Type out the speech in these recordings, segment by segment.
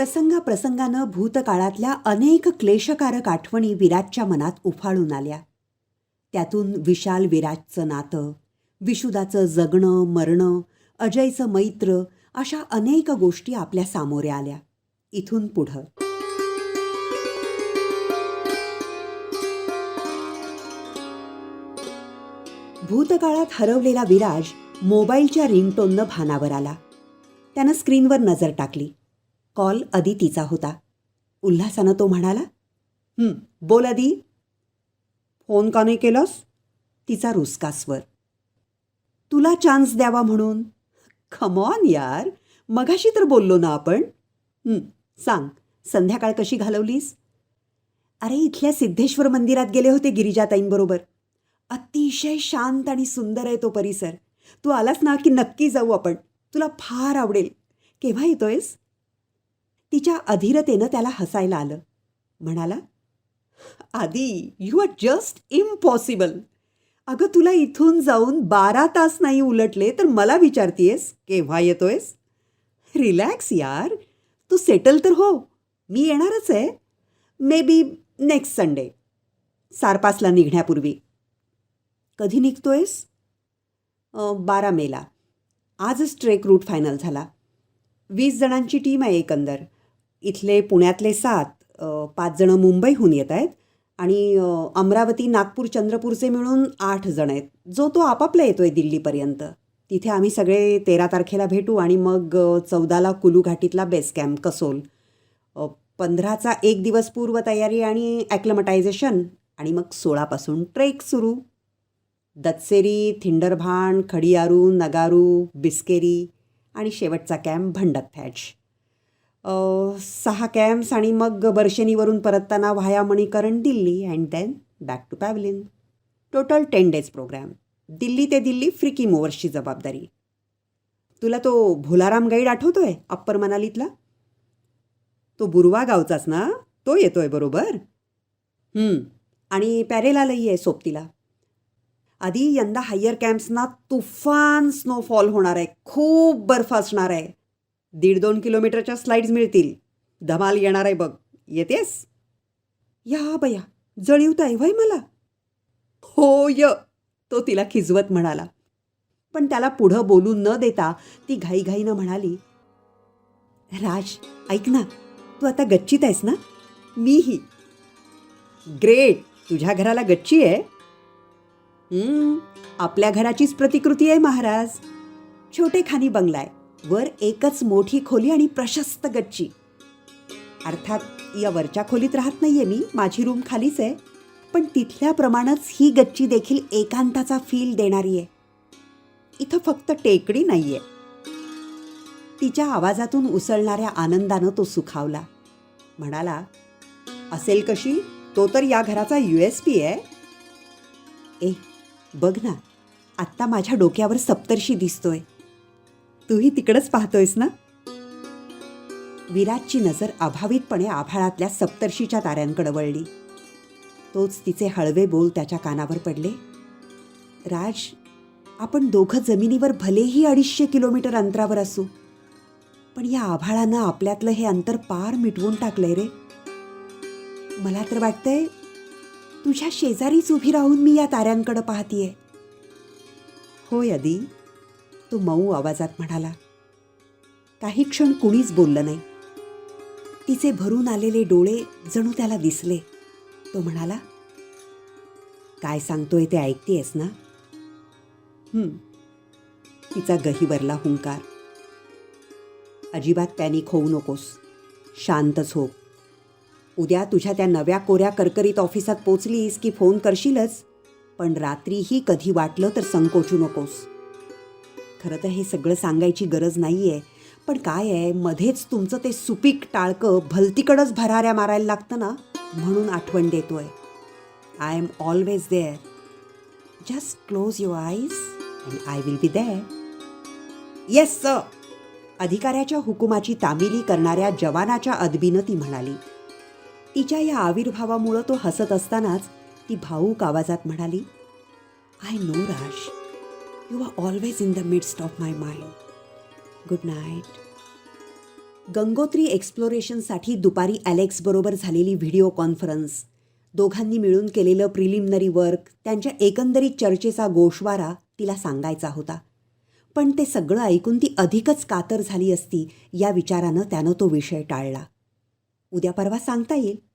प्रसंगाप्रसंगानं भूतकाळातल्या अनेक क्लेशकारक आठवणी विराटच्या मनात उफाळून आल्या. त्यातून विशाल विराटचं नातं विशुदाचं जगणं मरणं अजयचं मैत्र अशा अनेक गोष्टी आपल्या सामोऱ्या आल्या. इथून पुढं. भूतकाळात हरवलेला विराज मोबाईलच्या रिंगटोननं भानावर आला. त्यानं स्क्रीनवर नजर टाकली. कॉल अदितीचा होता. उल्हासानं तो म्हणाला बोल अदी फोन का नाही केलास? तिचा रुसका स्वर तुला चान्स द्यावा म्हणून. खमॉन यार. मगाशी तर बोललो ना आपण. सांग. संध्याकाळ कशी घालवलीस? अरे इथल्या सिद्धेश्वर मंदिरात गेले होते गिरिजाताईंबरोबर. अतिशय शांत आणि सुंदर आहे तो परिसर. तू आलास ना की नक्की जाऊ आपण. तुला फार आवडेल. केव्हा येतोयस? तिच्या अधीरतेनं त्याला हसायला आलं. म्हणाला आधी यू आर जस्ट इम्पॉसिबल अगं तुला इथून जाऊन बारा तास नाही उलटले तर मला विचारतीयस? केव्हा येतोयस? रिलॅक्स यार. तू सेटल तर हो. मी येणारच आहे. मे बी नेक्स्ट संडे सारपासला निघण्यापूर्वी. कधी निघतोयस? बारा मेला. आजच ट्रेक रूट फायनल झाला. वीस जणांची टीम आहे एकंदर. इथले पुण्यातले सात पाच जणं मुंबईहून येत आहेत आणि अमरावती नागपूर चंद्रपूरचे मिळून आठ जण आहेत. जो तो आपापला येतो आहे दिल्लीपर्यंत. तिथे आम्ही सगळे तेरा तारखेला भेटू आणि मग चौदाला कुलू घाटीतला बेस कॅम्प कसोल पंधराचा एक दिवस पूर्व तयारी आणि ॲक्लमटायझेशन आणि मग सोळापासून ट्रेक सुरू. दत्सेरी थिंडरभान खडियारू नगारू बिस्केरी आणि शेवटचा कॅम्प भंडक थॅच सहा कॅम्प्स आणि मग बर्शेनीवरून परतताना via Manikaran Delhi and then back to पॅवलिन total ten days programme Delhi ते दिल्ली फ्रिकी किमोवर्सची जबाबदारी. तुला तो भोलाराम गाईड आठवतोय अप्पर मनालीतला? तो बुरवा गावचाच ना? तो येतोय बरोबर? आणि पॅरेलालाही आहे सोबतीला. आधी यंदा हायर कॅम्प्सना तुफान स्नोफॉल होणार आहे. खूप बर्फ असणार आहे. दीड दोन किलोमीटरच्या स्लाईड्स मिळतील. धमाल येणार आहे बघ. येतेस? या बया जळीवताय वय मला? हो य तो तिला खिजवत म्हणाला. पण त्याला पुढं बोलू न देता ती घाईघाईनं म्हणाली राज ऐक ना तू आता गच्चीत आहेस ना? मीही. ग्रेट तुझ्या घराला गच्ची आहे? आपल्या घराचीच प्रतिकृती आहे महाराज. छोटे खानी बंगला आहे. वर एकच मोठी खोली आणि प्रशस्त गच्ची. अर्थात या वरच्या खोलीत राहत नाहीये मी माझी रूम खालीच आहे. पण तिथल्याप्रमाणेच ही गच्ची देखील एकांताचा फील देणारी आहे. इथं फक्त टेकडी नाहीये. तिच्या आवाजातून उसळणाऱ्या आनंदानं तो सुखावला. म्हणाला असेल कशी? तो तर या घराचा यू एस पी आहे. ए बघ ना आत्ता माझ्या डोक्यावर सप्तर्षी दिसतोय. तूही तिकडच पाहतोयस ना? विराटची नजर अभावितपणे आभाळातल्या सप्तर्षीच्या ताऱ्यांकडे वळली. तोच तिचे हळवे बोल त्याच्या कानावर पडले. राज आपण दोघं जमिनीवर भलेही अडीचशे किलोमीटर अंतरावर असू पण या आभाळानं आपल्यातलं हे अंतर पार मिटवून टाकलंय रे. मला तर वाटतंय तुझ्या शेजारीच उभी राहून मी या ताऱ्यांकडे पाहतीये. होय अदी तो मऊ आवाजात म्हणाला काही क्षण कुणीच बोललं नाही. तिचे भरून आलेले डोळे जणू त्याला दिसले. तो म्हणाला काय सांगतोय ते ऐकतेयस ना? तिचा गहिवरला हुंकार अजिबात पॅनिक होऊ नकोस. शांतच हो उद्या तुझ्या त्या नव्या कोऱ्या करकरीत ऑफिसात पोचलीस की फोन करशीलच पण रात्रीही कधी वाटलं तर संकोचू नकोस. खरं तर हे सगळं सांगायची गरज नाही आहे पण काय आहे मध्येच तुमचं ते सुपीक टाळकं भलतीकडंच भराऱ्या मारायला लागतं ना? म्हणून आठवण देतो आहे I am always there just close your eyes and I will be there yes sir अधिकाऱ्याच्या हुकुमाची तामिली करणाऱ्या जवानाच्या अदबीनं ती म्हणाली. तिच्या या आविर्भावामुळं तो हसत असतानाच ती भाऊक आवाजात म्हणाली I know राश you are always in the midst of my mind good night Gangotri एक्सप्लोरेशनसाठी दुपारी ॲलेक्सबरोबर झालेली व्हिडिओ कॉन्फरन्स दोघांनी मिळून केलेलं प्रिलिमिनरी वर्क त्यांच्या एकंदरीत चर्चेचा गोषवारा तिला सांगायचा होता. पण ते सगळं ऐकून ती अधिकच कातर झाली असती या विचारानं त्यानं तो विषय टाळला. उद्या परवा सांगता येईल.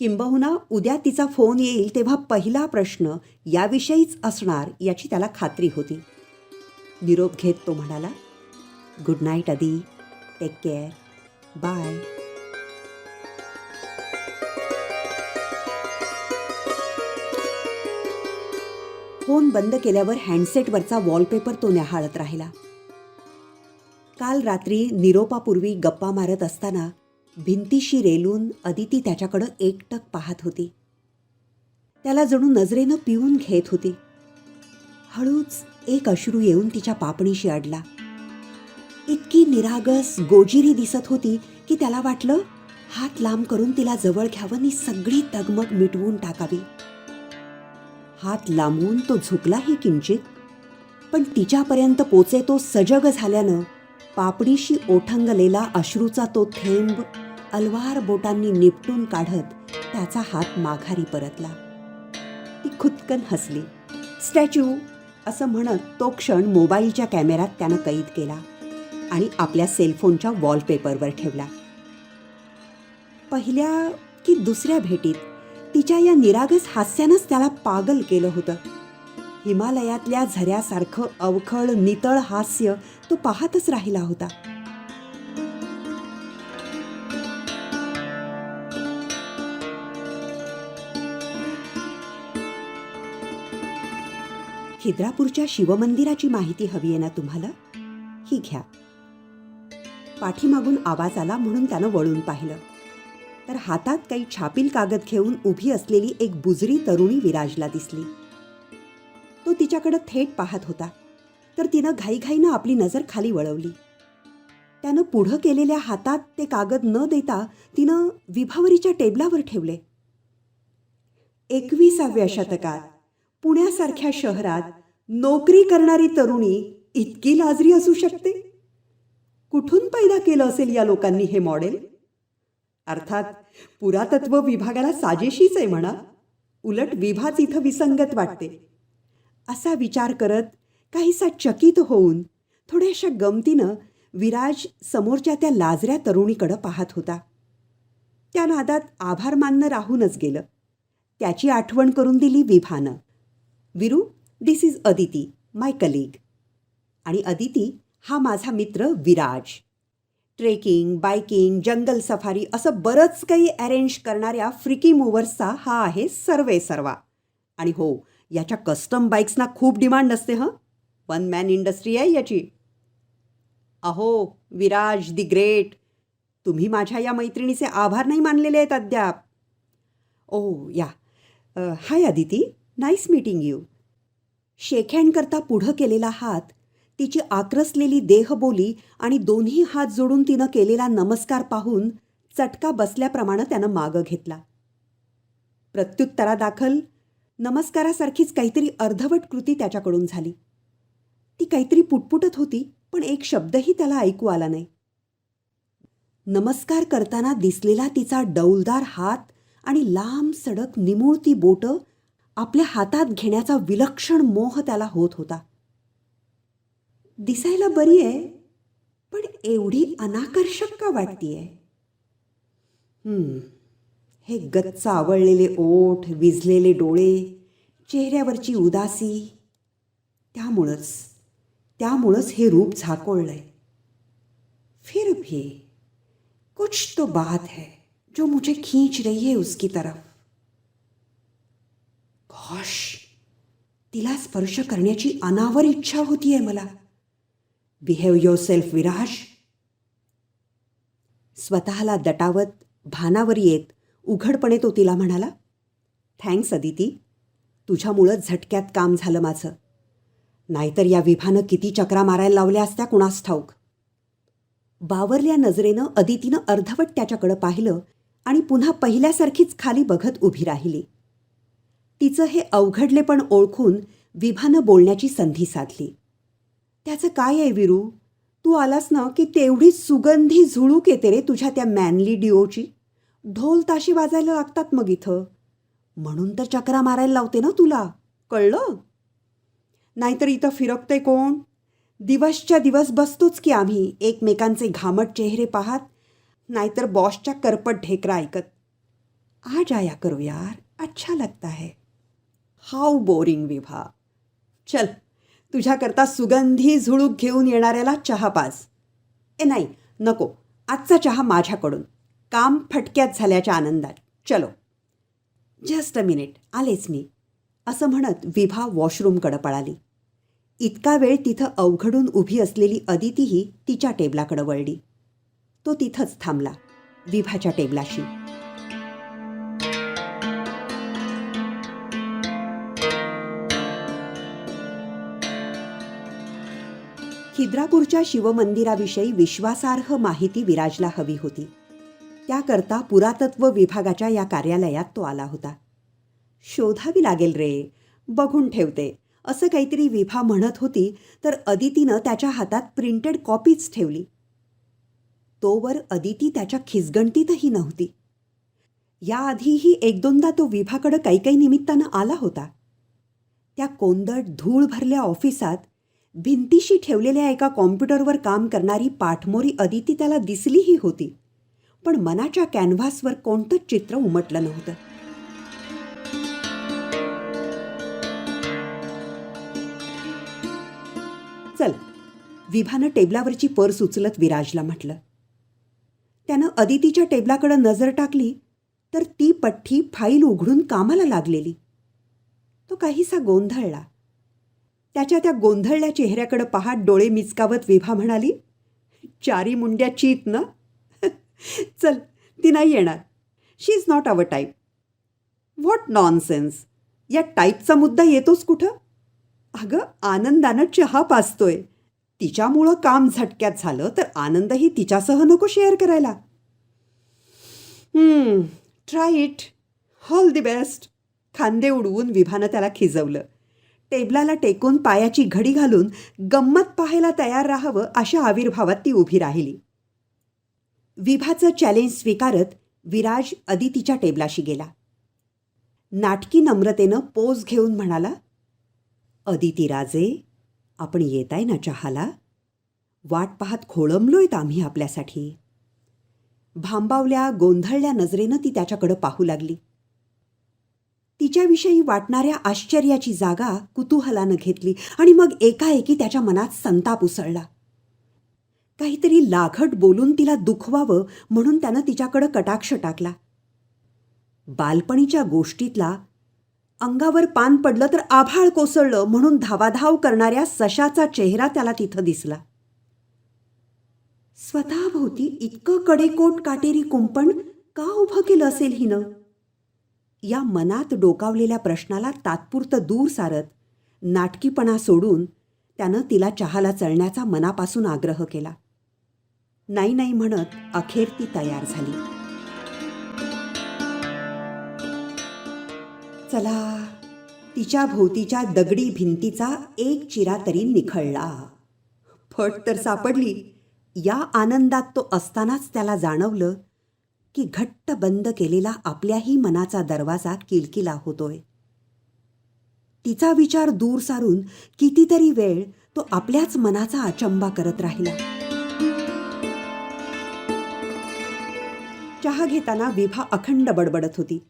किंबहुना उद्या तिचा फोन येईल तेव्हा पहिला प्रश्न याविषयीच असणार याची त्याला खात्री होती. निरोप घेत तो म्हणाला good night Aadi. Take care bye phone बंद केल्यावर हँडसेटवरचा वॉलपेपर तो न्याहाळत राहिला. काल रात्री निरोपापूर्वी गप्पा मारत असताना भिंतीशी रेलून अदिती त्याच्याकडं एकटक पाहत होती. त्याला जणू नजरेनं पिऊन घेत होती. हळूच एक अश्रू येऊन तिच्या पापणीशी अडला. इतकी निरागस गोजिरी दिसत होती की त्याला वाटलं हात लांब करून तिला जवळ घ्यावं आणि सगळी तगमग मिटवून टाकावी. हात लांबून तो झुकलाही किंचित पण तिच्यापर्यंत पोचे तो सजग झाल्यानं पापडीशी ओठंगलेला अश्रूचा तो थेंब अलवार बोटांनी निपटून काढत त्याचा हात माघारी परतला. ती खुदकन हसली. स्टॅच्यू असं म्हणत तो क्षण मोबाईलच्या कॅमेऱ्यात त्यानं कैद केला आणि आपल्या सेलफोनच्या वॉलपेपरवर ठेवला. पहिल्या की दुसऱ्या भेटीत तिच्या या निरागस हास्यानंच त्याला पागल केलं होतं. हिमालयातल्या झऱ्यासारखं अवखळ नितळ हास्य तो पाहतच राहिला होता. खिद्रापूरच्या शिवमंदिराची माहिती हवी आहे ना तुम्हाला? ही घ्या. पाठीमागून आवाज आला म्हणून त्यानं वळून पाहिलं. तर हातात काही छापील कागद घेऊन उभी असलेली एक बुजरी तरुणी विराजला दिसली. तो तिच्याकडं थेट पाहत होता. तर तिनं घाईघाईनं आपली नजर खाली वळवली. त्यानं पुढं केलेल्या हातात ते कागद न देता तिनं विभावरीच्या टेबलावर ठेवले. एकविसाव्या शतकात पुण्यासारख्या शहरात नोकरी करणारी तरुणी इतकी लाजरी असू शकते? कुठून पैदा केलं असेल या लोकांनी हे मॉडेल? अर्थात पुरातत्व विभागाला साजेशीच आहे म्हणा. उलट विभाच इथं विसंगत वाटते. असा विचार करत काहीसा चकित होऊन थोड्याशा गमतीनं विराज समोरच्या त्या लाजऱ्या तरुणीकडं पाहत होता. त्या नादात आभार मानणं राहूनच गेलं. त्याची आठवण करून दिली विभानं. Viru this is Aditi my colleague आणि अदिती हा माझा मित्र Viraj. Trekking biking jungle safari असं बरंच काही अरेंज करणाऱ्या फ्रिकी मूव्हर्सचा हा आहे सर्वे सर्वा आणि हो याच्या कस्टम बाईक्सना खूप डिमांड असते हं. वन मॅन इंडस्ट्री आहे याची. अहो विराज दी ग्रेट तुम्ही माझ्या या मैत्रिणीचे आभार नाही मानलेले आहेत अद्याप. ओ yeah hi Aditi nice meeting you shake करता पुढं केलेला हात तिची आक्रसलेली देहबोली आणि दोन्ही हात जोडून तिनं केलेला नमस्कार पाहून चटका बसल्याप्रमाणे त्यानं मागं घेतला. प्रत्युत्तरादाखल नमस्कारासारखीच काहीतरी अर्धवट कृती त्याच्याकडून झाली. ती काहीतरी पुटपुटत होती पण एक शब्दही त्याला ऐकू आला नाही. नमस्कार करताना दिसलेला तिचा डौलदार हात आणि लांब सडक निमुळती बोटं आपल्या हातात घेण्याचा विलक्षण मोह त्याला होत होता. दिसायला बरी आहे पण एवढी अनाकर्षक का वाटतीये? हम्म, हे गच्च आवळलेले ओठ विझलेले डोळे चेहऱ्यावरची उदासी. त्यामुळंच त्यामुळंच हे रूप झाकोळलंय. फिर भी कुछ तो बात है जो मुझे खींच रही है उसकी तरफ. घोष तिला स्पर्श करण्याची अनावर इच्छा होतीये मला. Behave yourself Viraj. स्वतःला दटावत भानावर येत उघडपणे तो तिला म्हणाला थँक्स अदिती. तुझ्यामुळं झटक्यात काम झालं माझं. नाहीतर या विभानं किती चक्रा मारायला लावल्या असत्या कुणास ठाऊक. बावरल्या नजरेनं अदितीनं अर्धवट त्याच्याकडं पाहिलं आणि पुन्हा पहिल्यासारखीच खाली बघत उभी राहिली. तिचं हे अवघडलेपण ओळखून विभानं बोलण्याची संधी साधली. त्याचं काय आहे विरू? तू आलास ना की तेवढी सुगंधी झुळूक येते रे तुझ्या त्या मॅनली डिओची ढोल ताशी वाजायला लागतात मग इथं. म्हणून तर चक्रा मारायला लावते ना तुला. कळलं? नाहीतर इथं फिरकते कोण? दिवसच्या दिवस बसतोच की आम्ही. एकमेकांचे घामट चेहरे पाहत नाहीतर बॉसच्या करपट ढेकरा ऐकत. आ जाया करो यार. अच्छा लगता है. हाऊ बोरिंग विभा चल तुझ्याकरता सुगंधी झुळूक घेऊन येणाऱ्याला चहा पास ए नाही नको. आजचा चहा माझ्याकडून. काम फटक्यात झाल्याच्या आनंदात. चलो. जस्ट अ मिनिट आलेच मी. असं म्हणत विभा वॉशरूमकडं पळाली. इतका वेळ तिथं अवघडून उभी असलेली अदितीही तिच्या टेबलाकडं वळली. तो तिथंच थांबला विभाच्या टेबलाशी. खिद्रापूरच्या शिवमंदिराविषयी विश्वासार्ह माहिती विराजला हवी होती. त्याकरता पुरातत्व विभागाच्या या कार्यालयात तो आला होता. शोधावी लागेल रे. बघून ठेवते. असं काहीतरी विभा म्हणत होती तर अदितीनं त्याच्या हातात प्रिंटेड कॉपीच ठेवली. तोवर अदिती त्याच्या खिसगणतीतही नव्हती. याआधीही एक दोनदा तो विभाकडं काही काही निमित्तानं आला होता. त्या कोंदट धूळ भरल्या ऑफिसात भिंतीशी ठेवलेल्या एका कॉम्प्युटरवर काम करणारी पाठमोरी अदिती त्याला दिसलीही होती. पण मनाच्या कॅनव्हासवर कोणतंच चित्र उमटलं नव्हतं. चल विभानं टेबलावरची पर्स उचलत विराजला म्हटलं. त्यानं अदितीच्या टेबलाकडं नजर टाकली तर ती पठ्ठी फाईल उघडून कामाला लागलेली. तो काहीसा गोंधळला. त्याच्या त्या गोंधळल्या चेहऱ्याकडं पाहत डोळे मिचकावत विभा म्हणाली चारी मुंड्या चीत ना चल ती नाही येणार. She is not our type what nonsense या टाईपचा मुद्दा येतोच कुठं? अगं आनंदानं चहा पाचतोय तिच्यामुळं काम झटक्यात झालं तर आनंदही तिच्यासह नको शेअर करायला. Try it all the best खांदे उडवून विभानं त्याला खिजवलं. टेबलाला टेकून पायाची घडी घालून गंमत पाहायला तयार राहावं अशा आविर्भावात ती उभी राहिली. विभाचं चॅलेंज स्वीकारत विराज अदितीच्या टेबलाशी गेला. नाटकी नम्रतेनं पोज घेऊन म्हणाला अदिती राजे आपण येत आहे ना चहाला? वाट पाहत खोळंबलोयत आम्ही आपल्यासाठी. भांबावल्या गोंधळल्या नजरेनं ती त्याच्याकडं पाहू लागली. तिच्याविषयी वाटणाऱ्या आश्चर्याची जागा कुतूहलानं घेतली आणि मग एकाएकी त्याच्या मनात संताप उसळला. काहीतरी लाघट बोलून तिला दुखवावं म्हणून त्यानं तिच्याकडं कटाक्ष टाकला. बालपणीच्या गोष्टीतला अंगावर पान पडलं तर आभाळ कोसळलं म्हणून धावाधाव करणाऱ्या सशाचा चेहरा त्याला तिथं दिसला. स्वतःभोवती इतकं कडेकोट काटेरी कुंपण का उभं केलं असेल हिनं? या मनात डोकावलेल्या प्रश्नाला तात्पुरतं दूर सारत नाटकीपणा सोडून त्यानं तिला चहाला चळण्याचा मनापासून आग्रह केला. नाही नाही म्हणत अखेर ती तयार झाली. चला तिच्या भोवतीच्या दगडी भिंतीचा एक चिरा तरी निखळला. फट तर सापडली. या आनंदात तो असतानाच त्याला जाणवलं की घट्ट बंद केलेला आपल्याही मनाचा दरवाजा किलकिला होतोय. तिचा विचार दूर सारून कितीतरी वेळ तो आपल्याच मनाचा अचंबा करत राहिला. चहा घेताना विभा अखंड बडबडत होती.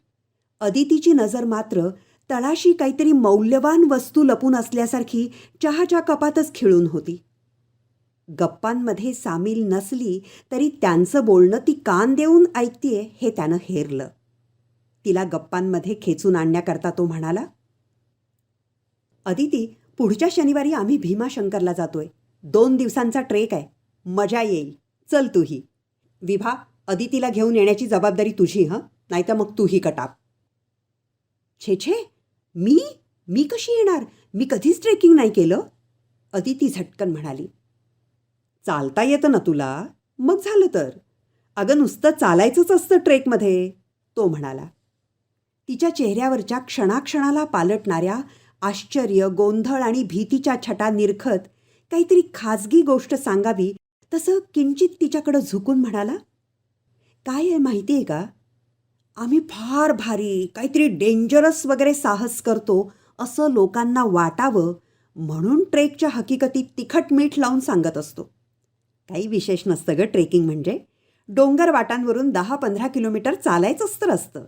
अदितीची नजर मात्र तळाशी काहीतरी मौल्यवान वस्तू लपून असल्यासारखी चहाच्या कपातच खिळून होती. गप्पांमध्ये सामील नसली तरी त्यांचं बोलणं ती कान देऊन ऐकतीये हे त्यानं हेरलं. तिला गप्पांमध्ये खेचून आणण्याकरता तो म्हणाला अदिती पुढच्या शनिवारी आम्ही भीमाशंकरला जातोय. दोन दिवसांचा ट्रेक आहे. मजा येईल. चल तूही. विभा अदितीला घेऊन येण्याची जबाबदारी तुझी हं? नाहीतर मग तूही कटाप. छे छे मी? मी कशी येणार? मी कधीच ट्रेकिंग नाही केलं? अदिती झटकन म्हणाली. चालता येतं ना तुला? मग झालं तर. अगं नुसतं चालायचंच असतं ट्रेकमध्ये तो म्हणाला. तिच्या चेहऱ्यावरच्या क्षणाक्षणाला पालटणाऱ्या आश्चर्य गोंधळ आणि भीतीच्या छटा निरखत काहीतरी खाजगी गोष्ट सांगावी तसं किंचित तिच्याकडं झुकून म्हणाला काय आहे माहिती आहे का? आम्ही फार भारी काहीतरी डेंजरस वगैरे साहस करतो असं लोकांना वाटावं म्हणून ट्रेकच्या हकीकतीत तिखट मीठ लावून सांगत असतो. काही विशेष नसतं गं ट्रेकिंग म्हणजे. डोंगर वाटांवरून दहा पंधरा किलोमीटर चालायचंच तर असतं.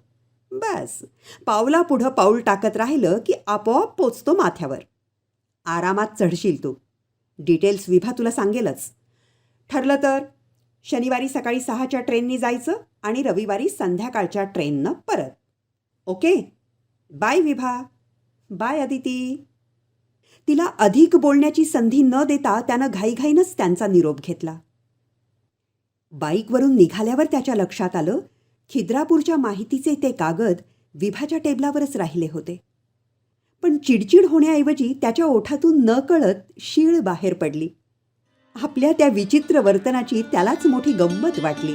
बस. पावला पुढं पाऊल टाकत राहिलं की आपोआप पोचतो माथ्यावर. आरामात चढशील तू. डिटेल्स विभा तुला सांगेलच. ठरलं तर? शनिवारी सकाळी सहाच्या ट्रेननी जायचं आणि रविवारी संध्याकाळच्या ट्रेननं परत. Okay? Bye Vibha. Bye Aditi. तिला अधिक बोलण्याची संधी न देता त्यानं घाईघाईनंच त्यांचा निरोप घेतला. बाईकवरून निघाल्यावर त्याच्या लक्षात आलं खिद्रापूरच्या माहितीचे ते कागद विभाच्या टेबलावरच राहिले होते. पण चिडचिड होण्याऐवजी त्याच्या ओठातून न कळत शीळ बाहेर पडली. आपल्या त्या विचित्र वर्तनाची त्यालाच मोठी गंमत वाटली.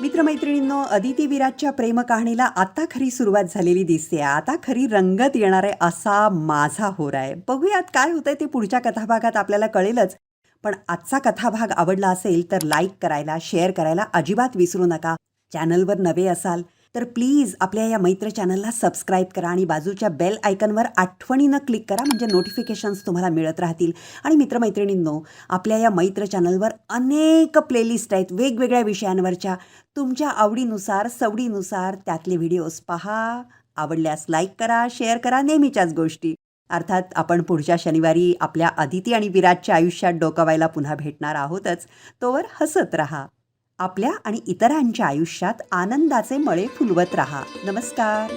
मित्रमैत्रिणींनो अदिती विराजच्या प्रेमकहाणीला आता खरी सुरुवात झालेली दिसते. आता खरी रंगत येणार आहे असा माझा होर आहे. बघूयात काय होतंय ते पुढच्या कथाभागात आपल्याला कळेलच. पण आजचा कथाभाग आवडला असेल तर लाईक करायला शेअर करायला अजिबात विसरू नका. चॅनलवर नवे असाल तर प्लीज आपल्या या मैत्र चॅनलला सबस्क्राईब करा आणि बाजूच्या बेल आयकनवर आठवणीनं क्लिक करा म्हणजे नोटिफिकेशन्स तुम्हाला मिळत राहतील. आणि मित्रमैत्रिणींनो आपल्या या मैत्र चॅनलवर अनेक प्लेलिस्ट आहेत. वेगवेगळ्या विषयांवरच्या तुमच्या आवडीनुसार सवडीनुसार त्यातले व्हिडिओज पहा. आवडल्यास लाईक करा शेअर करा नेहमीच्याच गोष्टी. अर्थात आपण पुढच्या शनिवारी आपल्या अदिती आणि विराजच्या आयुष्यात डोकावायला पुन्हा भेटणार आहोतच. तोवर हसत रहा. आपल्या आणि इतरांच्या आयुष्यात आनंदाचे मळे फुलवत रहा. नमस्कार.